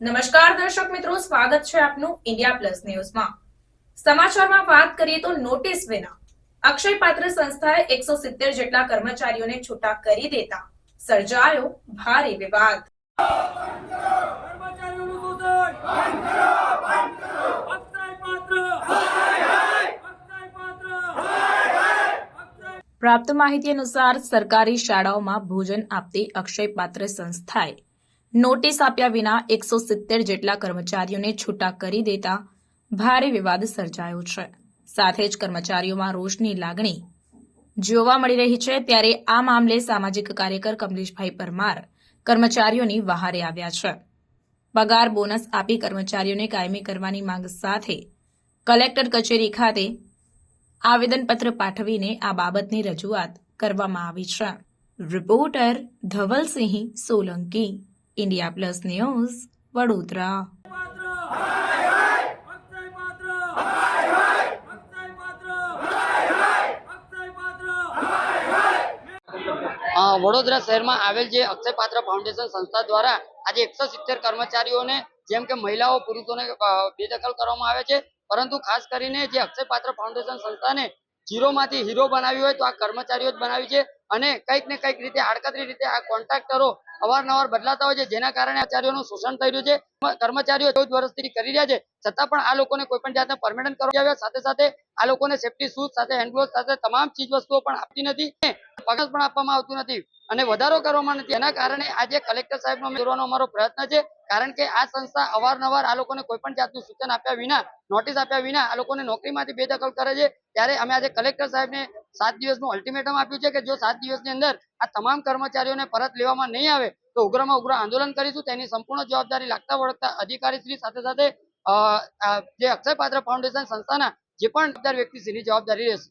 નમસ્કાર દર્શક મિત્રો, સ્વાગત છે આપનું ઇન્ડિયા પ્લસ ન્યૂઝમાં સમાચારમાં વાત કરીએ તો નોટિસ વિના. અક્ષય પાત્ર સંસ્થાએ એકસો સિત્તેર જેટલા કર્મચારીઓને છૂટા કરી દેતા. સર્જાયો ભારે વિવાદ. પ્રાપ્ત માહિતી અનુસાર સરકારી શાળાઓમાં ભોજન આપતી અક્ષય પાત્ર સંસ્થાએ નોટિસ આપ્યા વિના એકસો સિત્તેર જેટલા કર્મચારીઓને છૂટા કરી દેતા ભારે વિવાદ સર્જાયો છે. સાથે જ કર્મચારીઓમાં રોષની લાગણી જોવા મળી રહી છે. ત્યારે આ મામલે સામાજિક કાર્યકર કમલેશભાઈ પરમાર કર્મચારીઓની વહારે આવ્યા છે. પગાર બોનસ આપી કર્મચારીઓને કાયમી કરવાની માંગ સાથે કલેક્ટર કચેરી ખાતે આવેદનપત્ર પાઠવીને આ બાબતની રજૂઆત કરવામાં આવી છે. Reporter Dhavalsinh Solanki India plus news Vadodara Vadodara શહેરમાં આવેલ જે અક્ષય પાત્ર ફાઉન્ડેશન સંસ્થા દ્વારા આજે એકસો સિત્તેર કર્મચારીઓને, જેમ કે મહિલાઓ, પુરુષોને બેદખલ કરવામાં આવે છે. પરંતુ ખાસ કરીને જે અક્ષય પાત્ર ફાઉન્ડેશન સંસ્થાને ઝીરોમાંથી હીરો બનાવી હોય તો આ કર્મચારીઓ જ બનાવી છે. અને કંઈક ને કંઈક રીતે આડકતરી રીતે આ કોન્ટ્રાક્ટરો અવારનવાર બદલાતા હોય છે, જેના કારણે આચાર્યોનું શોષણ થઈ રહ્યું છે. કર્મચારીઓ ચૌદ વર્ષથી કરી રહ્યા છે, છતાં પણ આ લોકોને કોઈ પણ જાતના પરમેનન્ટ કરવા આવ્યા. સાથે સાથે આ લોકોને સેફટી શૂઝ સાથે હેન્ડગ્લોવ સાથે તમામ ચીજ વસ્તુઓ પણ આપતી નથી. પગાર પણ આપવામાં આવતું નથી અને વધારો કરવામાં નથી. એના કારણે આજે કલેક્ટર સાહેબનો અમે દોરવાનો અમારો પ્રયત્ન છે, કારણ કે આ સંસ્થા અવારનવાર આ લોકોને કોઈ પણ જાતનું સૂચન આપ્યા વિના, નોટિસ આપ્યા વિના આ લોકોને નોકરીમાંથી બેદખલ કરે છે. ત્યારે અમે આજે કલેક્ટર સાહેબને સાત દિવસનું અલ્ટિમેટમ આપ્યું છે કે જો સાત દિવસની અંદર આ તમામ કર્મચારીઓને પરત લેવામાં નહીં આવે, તો ઉગ્રમાં ઉગ્ર આંદોલન કરીશું. તેની સંપૂર્ણ જવાબદારી લાગતા વળગતા અધિકારી શ્રી સાથે સાથે જે અક્ષય પાત્ર ફાઉન્ડેશન સંસ્થાના જે પણ જવાબદાર વ્યક્તિ છે જવાબદારી રહેશે.